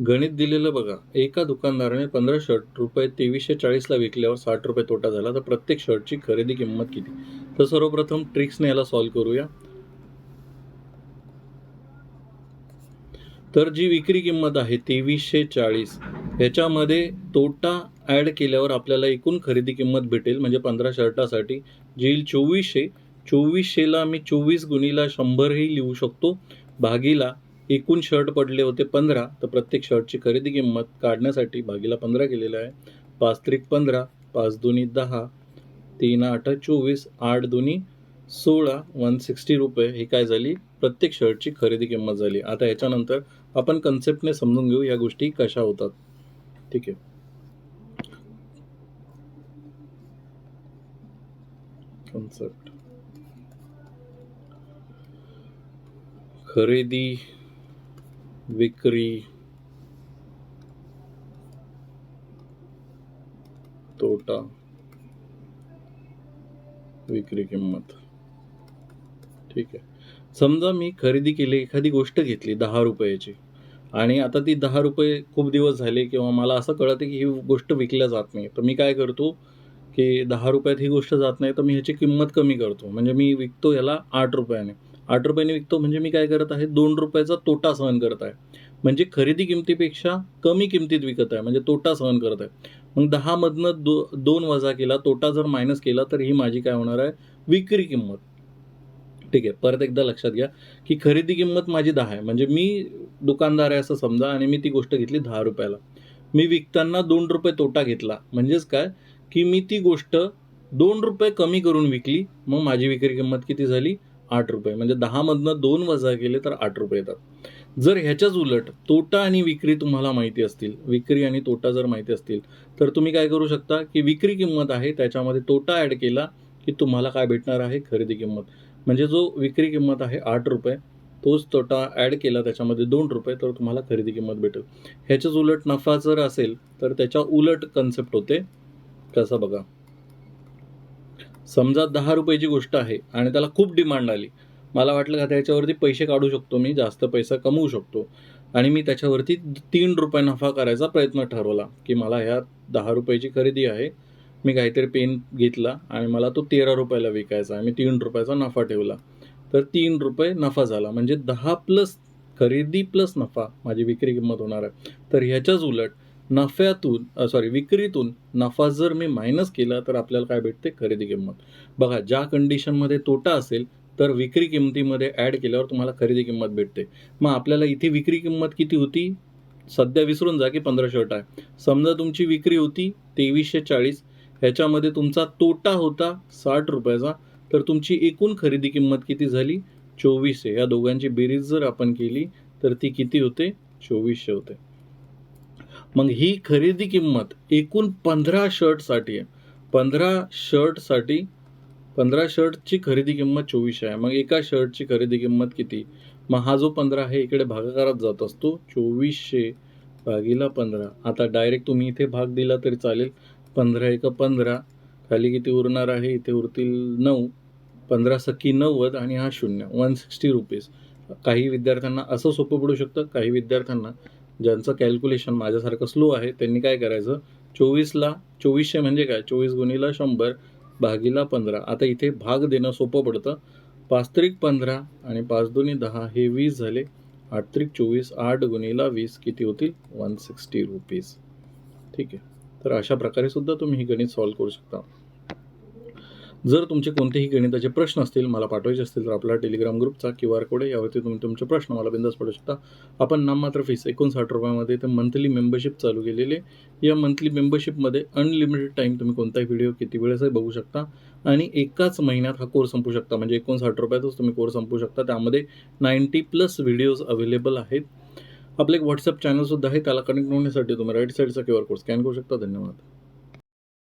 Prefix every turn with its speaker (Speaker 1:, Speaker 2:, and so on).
Speaker 1: गणित दिलेलं बघा. एका दुकानदाराने पंधरा शर्ट रुपये तेवीसशे चाळीसला विकल्यावर साठ रुपये तोटा झाला. तर प्रत्येक शर्टची खरेदी किंमत किती? तर सर्वप्रथम ट्रिक्सने याला सॉल्व्ह करूया. तर जी विक्री किंमत आहे तेवीसशे चाळीस ह्याच्यामध्ये तोटा ॲड केल्यावर आपल्याला एकूण खरेदी किंमत भेटेल म्हणजे पंधरा शर्टासाठी जी येईल चोवीसशे. चोवीसशेला मी चोवीस गुणीला शंभरही लिहू शकतो. भागीला एकूण शर्ट पडले होते पंधरा तर प्रत्येक शर्टची खरेदी किंमत काढण्यासाठी भागीला पंधरा केलेलं आहे. पाच त्रिक पंधरा पाच दोन्ही दहा तीन आठ चोवीस आठ दोन्ही सोळा वन सिक्स्टी रुपये. ही काय झाली? प्रत्येक शर्टची खरेदी किंमत झाली. आता याच्यानंतर आपण कन्सेप्टने समजून घेऊ या गोष्टी कशा होतात. ठीक आहे. कन्सेप्ट. खरेदी विक्री. तोटा. विक्री किंमत. ठीक आहे. समजा मी खरेदी केली एखादी गोष्ट घेतली दहा रुपयाची. आणि आता ती दहा रुपये खूप दिवस झाले किंवा मला असं कळतं की ही गोष्ट विकल्या जात नाही. तर मी काय करतो की दहा रुपयात ही गोष्ट जात नाही तर मी ह्याची किंमत कमी करतो. म्हणजे मी विकतो याला आठ रुपयाने. आठ रुपयाने विकतो म्हणजे मी काय करत आहे? दोन रुपयाचा तोटा सहन करत आहे. म्हणजे खरेदी किमतीपेक्षा कमी किमतीत विकत आहे. म्हणजे तोटा सहन करत आहे. मग दहामधनं दो दोन वजा केला तोटा जर मायनस केला तर ही माझी काय होणार आहे? विक्री किंमत. ठीक आहे. परत एकदा लक्षात घ्या की खरेदी किंमत माझी दहा आहे. म्हणजे मी दुकानदार आहे असं समजा आणि मी ती गोष्ट घेतली दहा रुपयाला. मी विकताना दोन रुपये तोटा घेतला. म्हणजेच काय? की मी ती गोष्ट दोन रुपये कमी करून विकली. मग माझी विक्री किंमत किती झाली? आठ रुपये. म्हणजे दहामधनं दोन वजा केले तर आठ रुपये येतात. जर ह्याच्याच उलट तोटा आणि विक्री तुम्हाला माहिती असतील विक्री आणि तोटा जर माहिती असतील तर तुम्ही काय करू शकता की विक्री किंमत आहे त्याच्यामध्ये तोटा ॲड केला की तुम्हाला काय भेटणार आहे? खरेदी किंमत. म्हणजे जो विक्री किंमत आहे आठ रुपये तोच तोटा ॲड केला त्याच्यामध्ये दोन रुपये तर तुम्हाला खरेदी किंमत भेटेल. ह्याच्याच उलट नफा जर असेल तर त्याच्या उलट कन्सेप्ट होते. कसं बघा. समजा दहा रुपयाची गोष्ट आहे आणि त्याला खूप डिमांड आली मला वाटलं का त्याच्यावरती पैसे काढू शकतो मी जास्त पैसा कमवू शकतो. आणि मी त्याच्यावरती तीन रुपये नफा करायचा प्रयत्न ठरवला की मला ह्या दहा रुपयाची खरेदी आहे मी काहीतरी पेन घेतला आणि मला तो तेरा रुपयाला विकायचा आहे मी तीन रुपयाचा नफा ठेवला. तर तीन रुपये नफा झाला म्हणजे दहा प्लस खरेदी प्लस नफा माझी विक्री किंमत होणार आहे. तर ह्याच्याच उलट नफ्यातून सॉरी विक्रीतून नफा जर मी मायनस केला तर आपल्याला काय भेटते? खरेदी किंमत. बघा ज्या कंडिशनमध्ये तोटा असेल तर विक्री किंमतीमध्ये ॲड केल्यावर तुम्हाला खरेदी किंमत भेटते. मग आपल्याला इथे विक्री किंमत किती होती? सध्या विसरून जा की पंधरा शर्ट आहे. समजा तुमची विक्री होती तेवीसशे चाळीस ह्याच्यामध्ये तुमचा तोटा होता साठ रुपयाचा तर तुमची एकूण खरेदी किंमत किती झाली? चोवीसशे. या दोघांची बेरीज जर आपण केली तर ती किती होते? चोवीसशे होते. मग ही खरेदी किंमत एकूण पंधरा शर्टसाठी आहे. पंधरा शर्टसाठी पंधरा शर्टची खरेदी किंमत चोवीस आहे. मग एका शर्टची खरेदी किंमत किती? मग हा जो पंधरा आहे इकडे भागाकारात जात असतो. चोवीसशे भागीला पंधरा. आता डायरेक्ट तुम्ही इथे भाग दिला तरी चालेल. पंधरा एक पंधरा. खाली किती उरणार आहे? इथे उरतील नऊ. पंधरा सखी नव्वद आणि हा शून्य. वन सिक्स्टी रुपीज काही विद्यार्थ्यांना असं सोपं पडू शकतं काही विद्यार्थ्यांना ज्यांचं कॅल्क्युलेशन माझ्यासारखं स्लो आहे त्यांनी काय करायचं? चोवीसला चोवीसशे म्हणजे काय? चोवीस गुणीला शंभर भागीला पंधरा. आता इथे भाग देणं सोपं पडतं. पाच त्रिक पंधरा आणि पाच दोन्ही दहा हे वीस झाले. आठ त्रिक चोवीस आठ गुणीला वीस किती होतील? वन सिक्स्टी रुपीज ठीक आहे. तर अशा प्रकारे सुद्धा तुम्ही ही गणित सॉल्व्ह करू शकता. जर तुमचे कोणतेही गणिताचे प्रश्न असतील मला पाठवायचे असतील तर आपला टेलिग्राम ग्रुपचा क्यू आर कोड आहे. यावरती तुम्ही तुमचे प्रश्न मला बिंदास पाठवू शकता. आपण नाममात्र फीस एकोणसाठ रुपयामध्ये ते मंथली मेंबरशिप चालू केलेली आहे. या मंथली मेंबरशिपमध्ये अनलिमिटेड टाईम तुम्ही कोणताही व्हिडिओ किती वेळेसही बघू शकता. आणि एकाच महिन्यात हा कोर्स संपू शकता. म्हणजे एकोणसाठ रुपयातच तुम्ही कोर्स संपू शकता. त्यामध्ये नाईन्टी प्लस व्हिडिओज अवेलेबल आहेत. आपलं एक व्हॉट्सअप चॅनलसुद्धा आहे. त्याला कनेक्ट होण्यासाठी तुम्ही राईट साईडचा क्यू आर कोड स्कॅन करू शकता. धन्यवाद.